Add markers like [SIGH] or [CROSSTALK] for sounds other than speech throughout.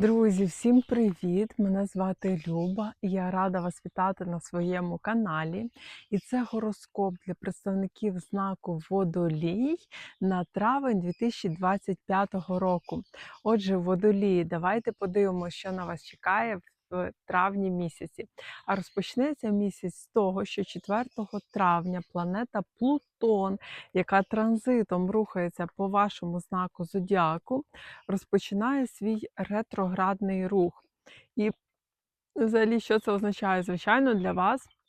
Друзі, всім привіт! Мене звати Люба, і я рада вас вітати на своєму каналі. І це гороскоп для представників знаку Водолій на травень 2025 року. Отже, водолії, давайте подивимося, що на вас чекає в травні місяці. А розпочнеться місяць з того, що 4 травня планета Плутон, яка транзитом рухається по вашому знаку зодіаку, розпочинає свій ретроградний рух. І взагалі, що це означає? Звичайно, для вас.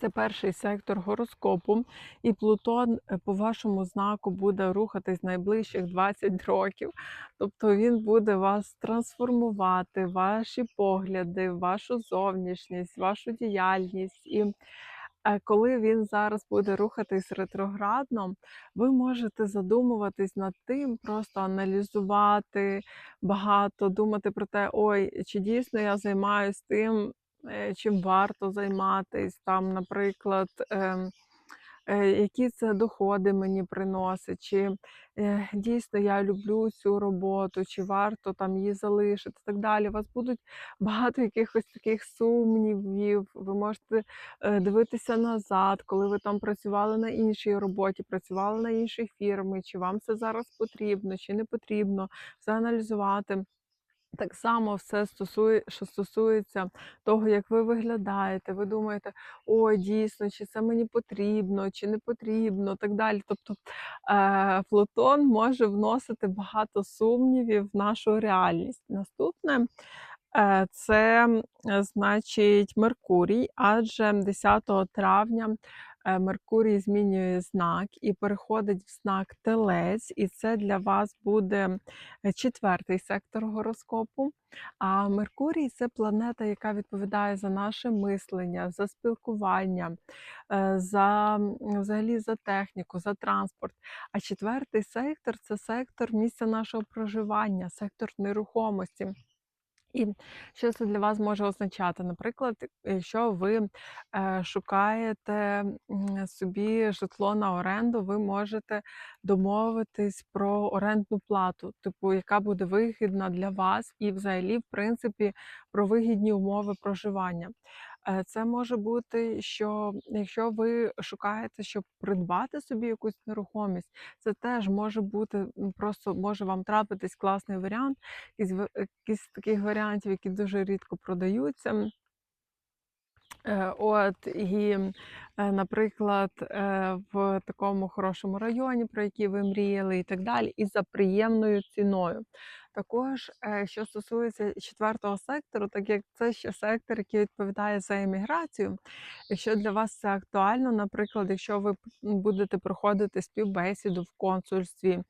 Це перший сектор гороскопу, і Плутон е, по вашому знаку буде рухатись найближчих 20 років. Тобто він буде вас трансформувати, ваші погляди, вашу зовнішність, вашу діяльність. І е, коли він зараз буде рухатись ретроградно, ви можете задумуватись над тим, просто аналізувати багато, думати про те, ой, чи дійсно я займаюся тим чим варто займатись, там, наприклад, ем, е, які це доходи мені приносить, чи е, дійсно я люблю цю роботу, чи варто там її залишити, так далі. У вас будуть багато якихось таких сумнівів. Ви можете е, дивитися назад, коли ви там працювали на іншій роботі, працювали на іншій фірмі, чи вам це зараз потрібно, чи не потрібно, все аналізувати. Так само все стосує, що стосується того, як ви виглядаєте. Ви думаєте, ой, дійсно, чи це мені потрібно, чи не потрібно, так далі. Тобто е, Плутон може вносити багато сумнівів в нашу реальність. Наступне е, це, е, значить, Меркурій, адже 10 травня Меркурій змінює знак і переходить в знак Телець, і це для вас буде е, четвертий сектор гороскопу. А Меркурій це планета, яка відповідає за наше мислення, за спілкування, е, за взагалі за техніку, за транспорт. А четвертий сектор це сектор місця нашого проживання, сектор нерухомості. І що це для вас може означати? Наприклад, якщо ви е, шукаєте собі житло на оренду, ви можете домовитись про орендну плату, типу, яка буде вигідна для вас, і взагалі, в принципі, про вигідні умови проживання. Е, Це може бути, що якщо ви шукаєте, щоб придбати собі якусь нерухомість, це теж може бути просто може вам трапитись класний варіант якісь з таких варіантів, які дуже рідко продаються. Е, от і, е, наприклад, е, в такому хорошому районі, про який ви мріяли, і так далі, і за приємною ціною. Також, е, що стосується четвертого сектору, так як це ще сектор, який відповідає за еміграцію. Якщо для вас це актуально, наприклад, якщо ви будете проходити співбесіду в консульстві е,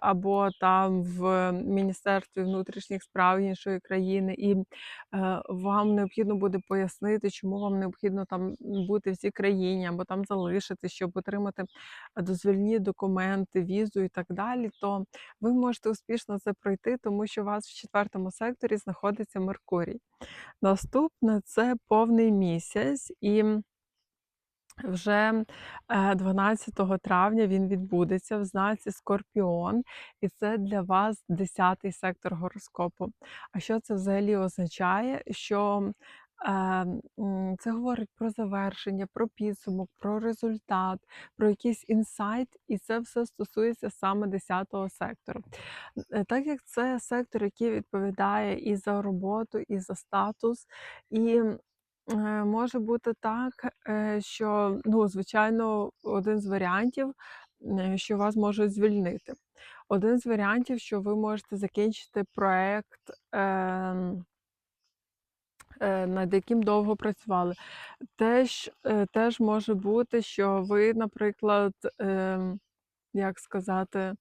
або там в Міністерстві внутрішніх справ іншої країни, і е, вам необхідно буде пояснити, чому вам необхідно там бути в цій країні або там залишитись, щоб отримати дозвільні документи, візу і так далі, то ви можете успішно це пройти, тому що у вас в четвертому секторі знаходиться Меркурій. Наступне це повний місяць, і вже е, 12 травня він відбудеться в знаці Скорпіон, і це для вас 10-й сектор гороскопу. А що це взагалі означає? Що е, це говорить про завершення, про підсумок, про результат, про якийсь інсайт, і це все стосується саме 10-го сектору. Е, Так як це сектор, який відповідає і за роботу, і за статус, і Е, може бути так, е, що, ну, звичайно, один з варіантів, що вас можуть звільнити. Один з варіантів, що ви можете закінчити проект, ем, над яким довго працювали. Теж, е, теж може бути, що ви, наприклад, ем, як сказати,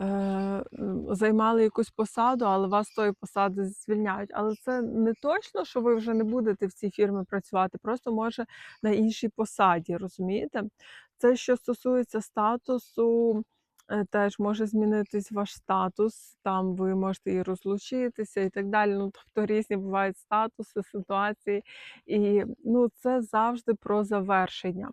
Е, займали якусь посаду, але вас з тої посади звільняють. Але це не точно, що ви вже не будете в цій фірмі працювати, просто може на іншій посаді, розумієте? Це що стосується статусу Е, теж може змінитись ваш статус, там ви можете і розлучитися, і так далі. Ну, тобто різні бувають статуси, ситуації, і ну, це завжди про завершення.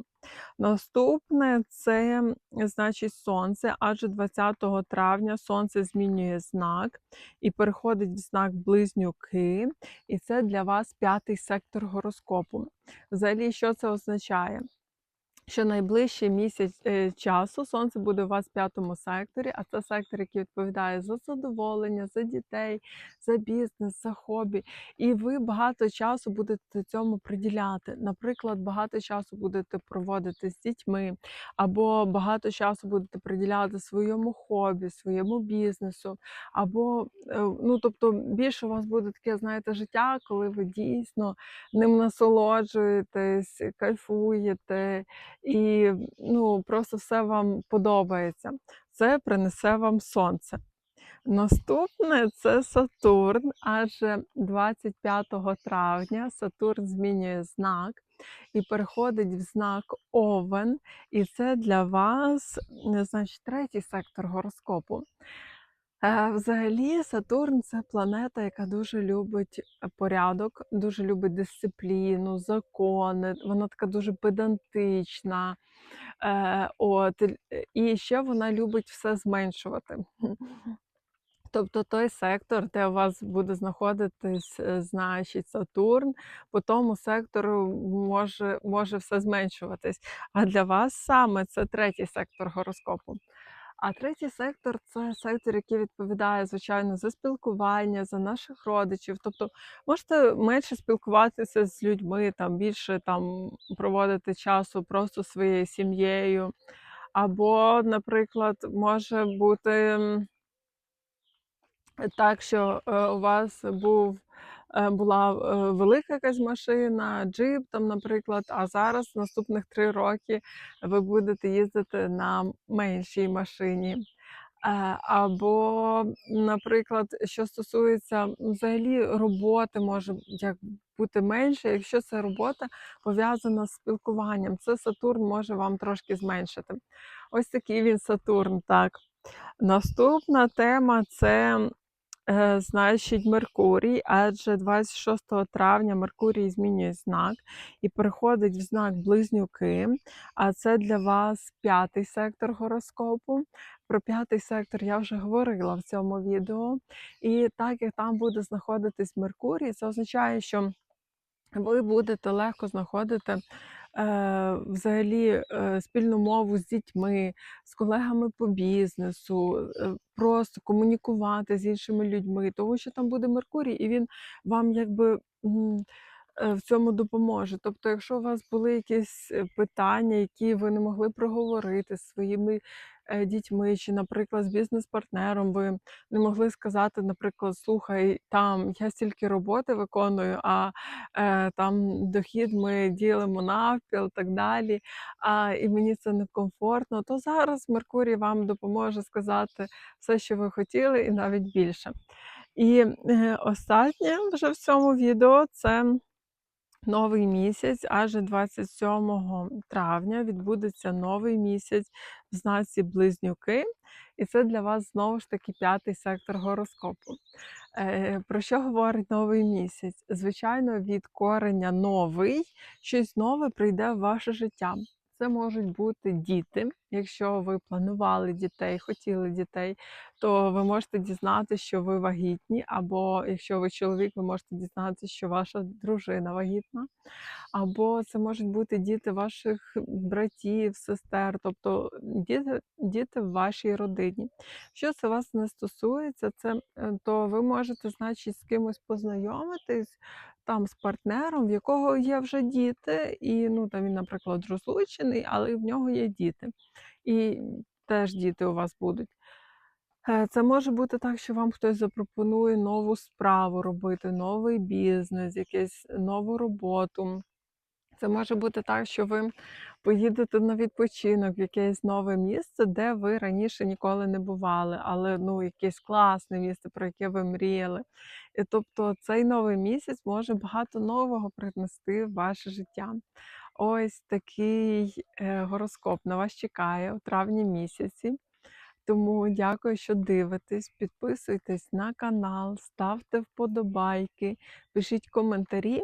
Наступне це, значить, сонце, адже 20 травня сонце змінює знак і переходить в знак близнюки, і це для вас п'ятий сектор гороскопу. Взагалі, що це означає? Що найближчий місяць е, часу сонце буде у вас в п'ятому секторі, а це сектор, який відповідає за задоволення, за дітей, за бізнес, за хобі. І ви багато часу будете цьому приділяти. Наприклад, багато часу будете проводити з дітьми, або багато часу будете приділяти своєму хобі, своєму бізнесу, або е, ну тобто більше у вас буде таке, знаєте, життя, коли ви дійсно ним насолоджуєтесь, кайфуєте і ну, просто все вам подобається. Це принесе вам сонце. Наступне це Сатурн, адже 25 травня Сатурн змінює знак і переходить в знак Овен, і це для вас, значить, третій сектор гороскопу. Взагалі, Сатурн це планета, яка дуже любить е, порядок, дуже любить дисципліну, закони. Вона така дуже педантична. Е, от, е, і ще вона любить все зменшувати. [LAUGHS] Тобто той сектор, де у вас буде знаходитись, значить, Сатурн, по тому сектору може, може все зменшуватись. А для вас саме це третій сектор гороскопу. А третій сектор це сектор, який відповідає, звичайно, за спілкування, за наших родичів. Тобто можете менше спілкуватися з людьми, там більше там проводити часу просто своєю сім'єю. Або, наприклад, може бути так, що е, у вас був, була е, велика якась машина, джип, там, наприклад, а зараз наступних три роки ви будете їздити на меншій машині. Е, Або, наприклад, що стосується взагалі роботи, може як бути менше, якщо це робота пов'язана з спілкуванням, це Сатурн може вам трошки зменшити. Ось такий він Сатурн, так. Наступна тема це, е, значить, Меркурій, адже 26 травня Меркурій змінює знак і переходить в знак Близнюки. А це для вас п'ятий сектор гороскопу. Про п'ятий сектор я вже говорила в цьому відео. І так як там буде знаходитись Меркурій, це означає, що ви будете легко знаходити е, взагалі е, спільну мову з дітьми, з колегами по бізнесу, е, просто комунікувати з іншими людьми, тому що там буде Меркурій, і він вам якби. е, В цьому допоможе. Тобто, якщо у вас були якісь е, питання, які ви не могли проговорити зі своїми е, дітьми, чи, наприклад, з бізнес-партнером, ви не могли сказати, наприклад, слухай, там я стільки роботи виконую, а е, там дохід ми ділимо навпіл, так далі. А, і мені це некомфортно, то зараз Меркурій вам допоможе сказати все, що ви хотіли, і навіть більше. І е, останнє вже в цьому відео це новий місяць, аж 27 травня відбудеться новий місяць в знаці Близнюки, і це для вас знову ж таки п'ятий сектор гороскопу. Е, Про що говорить новий місяць? Звичайно, від корення новий щось нове прийде в ваше життя. Це можуть бути діти. Якщо ви планували дітей, хотіли дітей, то ви можете дізнатися, що ви вагітні, або якщо ви чоловік, ви можете дізнатися, що ваша дружина вагітна. Або це можуть бути діти ваших братів, сестер, тобто діти, діти в вашій родині. Якщо це вас не стосується, це, е, то ви можете, значить, з кимось познайомитись, там з партнером, в якого є вже діти, і ну там він, наприклад, розлучений, але в нього є діти. І теж діти у вас будуть. Е, Це може бути так, що вам хтось запропонує нову справу робити, новий бізнес, якусь нову роботу. Це може бути так, що ви поїдете на відпочинок в якесь нове місце, де ви раніше ніколи не бували, але ну, якесь класне місце, про яке ви мріяли. І тобто цей новий місяць може багато нового принести в ваше життя. Ось такий е, гороскоп на вас чекає у травні місяці. Тому дякую, що дивитесь. Підписуйтесь на канал, ставте вподобайки, пишіть коментарі